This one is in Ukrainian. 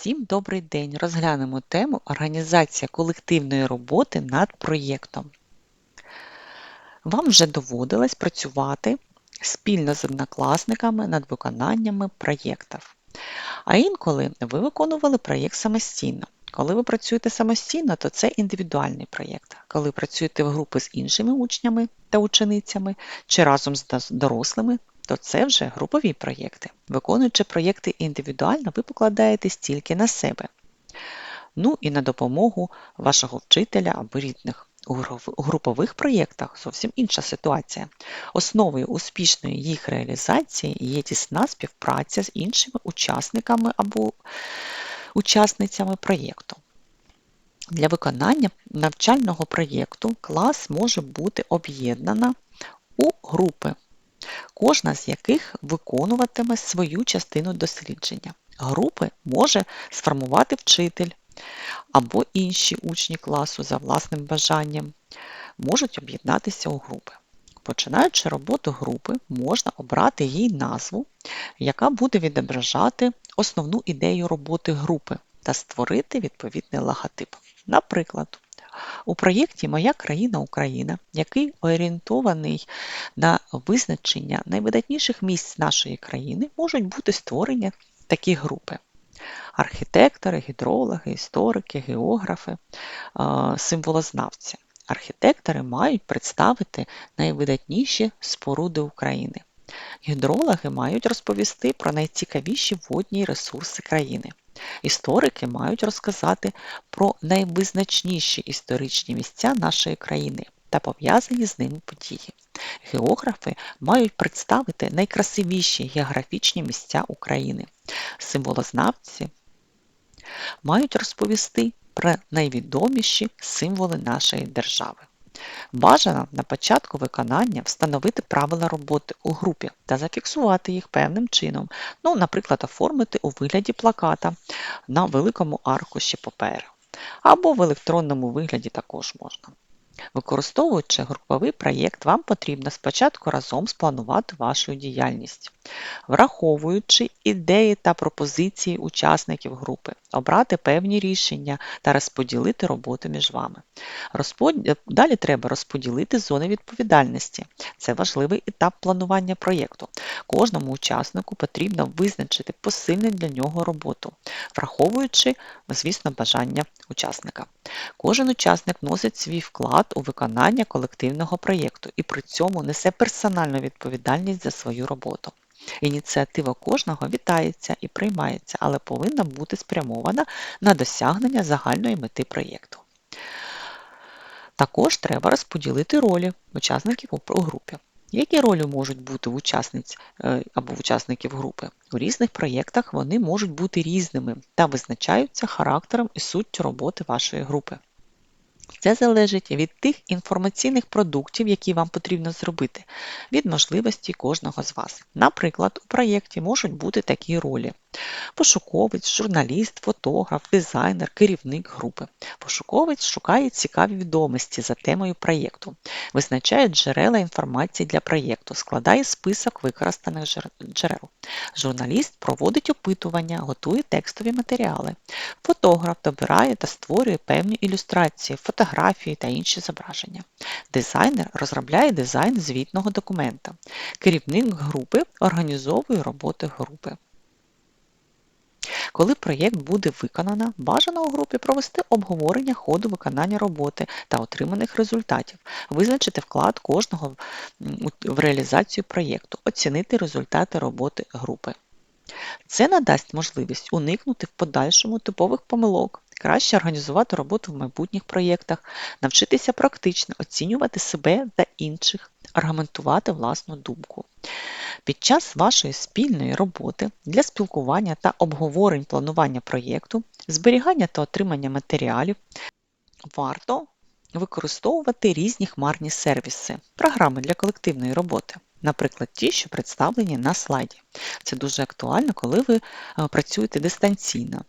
Всім добрий день! Розглянемо тему Організація колективної роботи над проєктом. Вам вже доводилось працювати спільно з однокласниками над виконаннями проєктів. А інколи ви виконували проєкт самостійно. Коли ви працюєте самостійно, то це індивідуальний проєкт. Коли працюєте в групі з іншими учнями та ученицями чи разом з дорослими, то це вже групові проєкти. Виконуючи проєкти індивідуально, ви покладаєтесь тільки на себе. Ну і на допомогу вашого вчителя або рідних. У групових проєктах зовсім інша ситуація. Основою успішної їх реалізації є тісна співпраця з іншими учасниками або учасницями проєкту. Для виконання навчального проєкту клас може бути об'єднана у групи кожна з яких виконуватиме свою частину дослідження. Групи може сформувати вчитель або інші учні класу за власним бажанням, можуть об'єднатися у групи. Починаючи роботу групи, можна обрати їй назву, яка буде відображати основну ідею роботи групи та створити відповідний логотип. Наприклад, у проєкті Моя країна Україна, який орієнтований на визначення найвидатніших місць нашої країни, можуть бути створені такі групи: архітектори, гідрологи, історики, географи, символознавці. Архітектори мають представити найвидатніші споруди України. Гідрологи мають розповісти про найцікавіші водні ресурси країни. Історики мають розказати про найвизначніші історичні місця нашої країни та пов'язані з ними події. Географи мають представити найкрасивіші географічні місця України. Символознавці мають розповісти про найвідоміші символи нашої держави. Бажано на початку виконання встановити правила роботи у групі та зафіксувати їх певним чином, ну, наприклад, оформити у вигляді плаката на великому аркуші паперу. Або в електронному вигляді також можна. Використовуючи груповий проєкт, вам потрібно спочатку разом спланувати вашу діяльність, враховуючи ідеї та пропозиції учасників групи, обрати певні рішення та розподілити роботу між вами. Розпод... Далі треба розподілити зони відповідальності. Це важливий етап планування проєкту. Кожному учаснику потрібно визначити посильну для нього роботу, враховуючи, звісно, бажання учасника. Кожен учасник носить свій вклад у виконання колективного проєкту і при цьому несе персональну відповідальність за свою роботу. Ініціатива кожного вітається і приймається, але повинна бути спрямована на досягнення загальної мети проєкту. Також треба розподілити ролі учасників у групі. Які ролі можуть бути в учасниць е, або учасників групи? У різних проєктах вони можуть бути різними та визначаються характером і суттю роботи вашої групи. Це залежить від тих інформаційних продуктів, які вам потрібно зробити, від можливості кожного з вас. Наприклад, у проєкті можуть бути такі ролі: пошуковець, журналіст, фотограф, дизайнер, керівник групи. Пошуковець шукає цікаві відомості за темою проєкту, визначає джерела інформації для проєкту, складає список використаних джерел. Журналіст проводить опитування, готує текстові матеріали. Фотограф добирає та створює певні ілюстрації, фотографії та інші зображення. Дизайнер розробляє дизайн звітного документа. Керівник групи організовує роботи групи. Коли проєкт буде виконано, бажано у групі провести обговорення ходу виконання роботи та отриманих результатів, визначити вклад кожного в реалізацію проєкту, оцінити результати роботи групи. Це надасть можливість уникнути в подальшому типових помилок, краще організувати роботу в майбутніх проєктах, навчитися практично оцінювати себе та інших, аргументувати власну думку. Під час вашої спільної роботи для спілкування та обговорень планування проєкту, зберігання та отримання матеріалів варто використовувати різні хмарні сервіси, програми для колективної роботи. Наприклад, ті, що представлені на слайді. Це дуже актуально, коли ви е, працюєте дистанційно.